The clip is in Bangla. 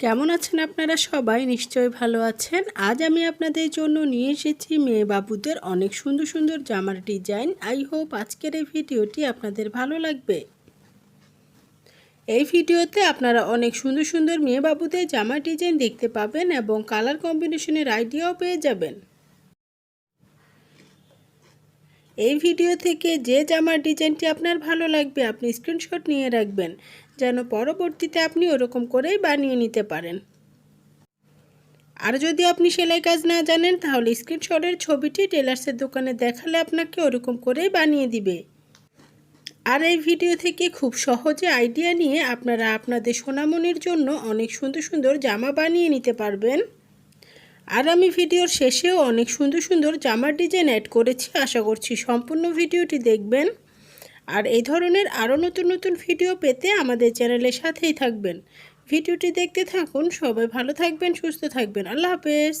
কেমন আছেন আপনারা সবাই? নিশ্চয়ই ভালো আছেন। আজ আমি আপনাদের জন্য নিয়ে এসেছি মেয়ে বাবুদের অনেক সুন্দর সুন্দর জামার ডিজাইন। আই হোপ আজকের এই ভিডিওটি আপনাদের ভালো লাগবে। এই ভিডিওতে আপনারা অনেক সুন্দর সুন্দর মেয়ে বাবুদের জামার ডিজাইন দেখতে পাবেন এবং কালার কম্বিনেশনের আইডিয়াও পেয়ে যাবেন। এই ভিডিও থেকে যে জামার ডিজাইনটি আপনার ভালো লাগবে, আপনি স্ক্রিনশট নিয়ে রাখবেন। যেন পরবর্তীতে আপনি ওরকম করেই বানিয়ে নিতে পারেন। আর যদি আপনি সেলাই কাজ না জানেন, তাহলে স্ক্রিনশটের ছবিটি টেলার্সের দোকানে দেখালে আপনাকে ওরকম করেই বানিয়ে দিবে। আর এই ভিডিও থেকে খুব সহজে আইডিয়া নিয়ে আপনারা আপনাদের সোনামনির জন্য অনেক সুন্দর সুন্দর জামা বানিয়ে নিতে পারবেন। আর আমি ভিডিওর শেষেও অনেক সুন্দর সুন্দর জামার ডিজাইন অ্যাড করেছি। আশা করছি সম্পূর্ণ ভিডিওটি দেখবেন। আর এই ধরনের আরও নতুন নতুন ভিডিও পেতে আমাদের চ্যানেলের সাথেই থাকবেন। ভিডিওটি দেখতে থাকুন, সবাই ভালো থাকবেন, সুস্থ থাকবেন। আল্লাহ হাফেজ।